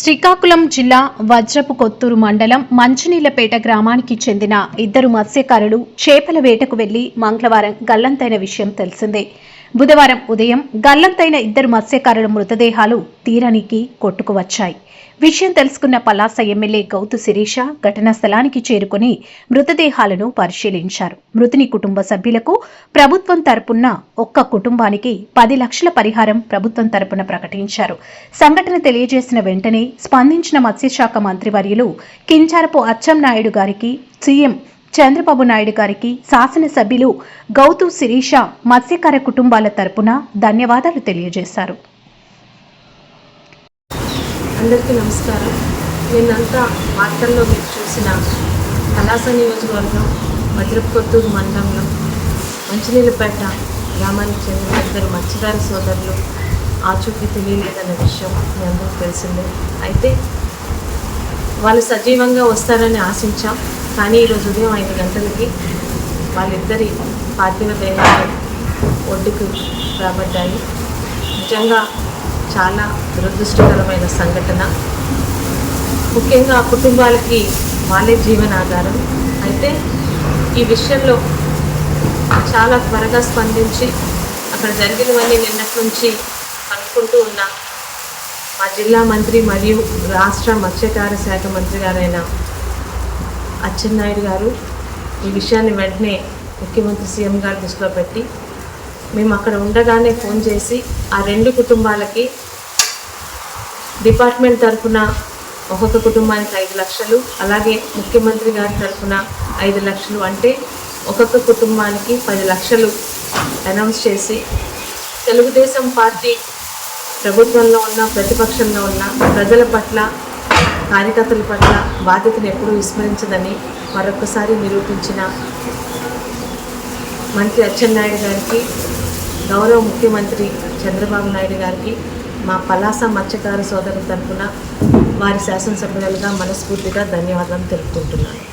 శ్రీకాకుళం జిల్లా వజ్రపు కొత్తూరు మండలం మంచినీళ్ళపేట గ్రామానికి చెందిన ఇద్దరు మత్స్యకారులు చేపల వేటకు వెళ్ళి మంగళవారం గల్లంతైన విషయం తెలిసిందే. బుధవారం ఉదయం గల్లంతైన ఇద్దరు మత్స్యకారుల మృతదేహాలు తీరానికి కొట్టుకువచ్చాయి విషయం తెలుసుకున్న పలాస ఎమ్మెల్యే గౌతు శిరీష ఘటనా స్థలానికి చేరుకుని మృతదేహాలను పరిశీలించారు. మృతుని కుటుంబ సభ్యులకు ప్రభుత్వం తరపున ఒక్క కుటుంబానికి పది లక్షల పరిహారం ప్రభుత్వం తరపున ప్రకటించారు. సంఘటన తెలియజేసిన వెంటనే స్పందించిన మత్స్యశాఖ మంత్రివర్యులు కించారపు అచ్చెన్నాయుడు గారికి సీఎం చంద్రబాబు నాయుడు గారికి శాసనసభ్యులు గౌతు శిరీష మత్స్యకార కుటుంబాల తరపున ధన్యవాదాలు తెలియజేశారు. అందరికీ నమస్కారం. నిన్నంతా వార్తల్లో మీరు చూసిన కళాస నియోజకవర్గం వజ్రపుకొత్తూరు మండలంలో మంచినీళ్ళపేట గ్రామానికి చెందిన ఇద్దరు మత్స్యదార సోదరులు ఆచూకీ తెలియలేదన్న విషయం మీ అందరికీ తెలిసిందే. అయితే వాళ్ళు సజీవంగా వస్తారని ఆశించాం. కానీ ఈరోజు ఉదయం ఐదు గంటలకి వాళ్ళిద్దరి పార్థివ దేహాలు ఒడ్డుకు రాబడ్డాయి. నిజంగా చాలా దురదృష్టకరమైన సంఘటన. ముఖ్యంగా ఆ కుటుంబాలకి వాళ్ళే జీవనాధారం. అయితే ఈ విషయంలో చాలా త్వరగా స్పందించి అక్కడ జరిగినవన్నీ నిన్నటి నుంచి చెప్పుకుంటూ ఉన్నా. మా జిల్లా మంత్రి మరియు రాష్ట్ర మత్స్యకార శాఖ మంత్రి గారైన అచ్చెన్నాయుడు గారు ఈ విషయాన్ని వెంటనే ముఖ్యమంత్రి సీఎం గారు దృష్టిలో పెట్టి మేము అక్కడ ఉండగానే ఫోన్ చేసి ఆ రెండు కుటుంబాలకి డిపార్ట్మెంట్ తరఫున ఒక్కొక్క కుటుంబానికి ఐదు లక్షలు అలాగే ముఖ్యమంత్రి గారి తరఫున ఐదు లక్షలు అంటే ఒక్కొక్క కుటుంబానికి పది లక్షలు అనౌన్స్ చేసి తెలుగుదేశం పార్టీ ప్రభుత్వంలో ఉన్న ప్రతిపక్షంలో ఉన్న ప్రజల పట్ల కార్యకర్తల పట్ల బాధ్యతను ఎప్పుడూ విస్మరించదని మరొకసారి నిరూపించిన మంత్రి అచ్చెన్నాయుడు గారికి గౌరవ ముఖ్యమంత్రి చంద్రబాబు నాయుడు గారికి మా పలాస మత్స్యకార సోదరుల తరఫున వారి శాసనసభ్యులుగా మనస్ఫూర్తిగా ధన్యవాదాలు తెలుపుకుంటున్నాను.